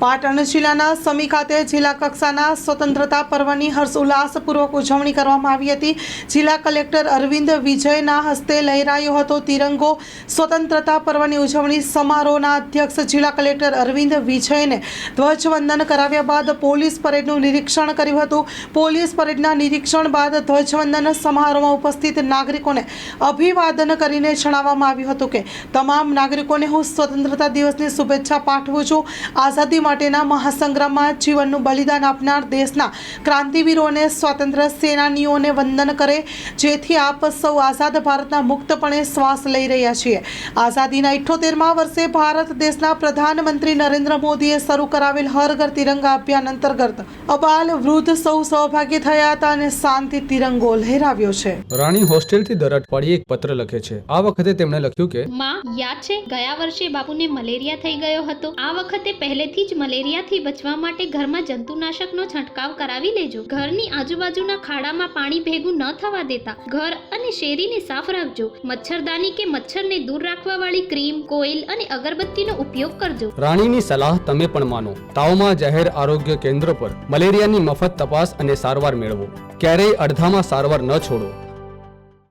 પાટણ જિલ્લાના સમી ખાતે જિલ્લા કક્ષાના સ્વતંત્રતા પર્વની હર્ષ ઉલ્લાસપૂર્વક ઉજવણી કરવામાં આવી હતી. જિલ્લા કલેક્ટર અરવિંદ વિજયના હસ્તે લહેરાયો હતો તિરંગો. સ્વતંત્રતા પર્વની ઉજવણી સમારોહના અધ્યક્ષ જિલ્લા કલેક્ટર અરવિંદ વિજયને ધ્વજવંદન કરાવ્યા બાદ પોલીસ પરેડનું નિરીક્ષણ કર્યું હતું. પોલીસ પરેડના નિરીક્ષણ બાદ ધ્વજવંદન સમારોહમાં ઉપસ્થિત નાગરિકોને અભિવાદન કરીને જણાવવામાં આવ્યું હતું કે, તમામ નાગરિકોને હું સ્વતંત્રતા દિવસની શુભેચ્છા પાઠવું છું. આઝાદી માટેના મહાસંગ્રામમાં જીવનનું બલિદાન આપનાર દેશના ક્રાંતિવીરો અને સ્વાતંત્ર્ય સેનાનીઓને વંદન કરે જેથી આપ સૌ આઝાદ ભારતના મુક્તપણે શ્વાસ લઈ રહ્યા છીએ. આઝાદીના ઇઠ્ઠોતેરમા વર્ષે ભારત દેશના પ્રધાનમંત્રી નરેન્દ્ર મોદીએ શરૂ કરાવેલ હર ઘર તિરંગા અભિયાન અંતર્ગત અબાલ વૃદ્ધ સૌ સહભાગી થયા હતા અને શાંતિ તિરંગો લહેરાવ્યો છે. રાણી હોસ્ટેલથી દર અઠવાડિયે એક પત્ર લખે છે. આ વખતે તેમણે લખ્યું કે માં યાદ છે ગયા વર્ષે બાપુને મલેરિયા થઈ ગયો હતો. આ વખતે પહેલેથી જ મલેરિયાથી બચવા માટે ઘરમાં જંતુનાશકનો છંટકાવ કરાવી લેજો. ઘરની આજુબાજુના ખાડામાં પાણી ભેગું ન થવા દેતા ઘર અને શેરીને સાફ રાખજો. મચ્છરદાની કે મચ્છરને દૂર રાખવા વાળી ક્રીમ, કોઇલ અને અગરબત્તીનો ઉપયોગ કરજો. રાણીની સલાહ તમે પણ માનો. તાવમાં જાહેર આરોગ્ય કેન્દ્ર પર મલેરિયાની મફત તપાસ અને સારવાર મેળવો. ક્યારેય અડધામાં સારવાર ન છોડો.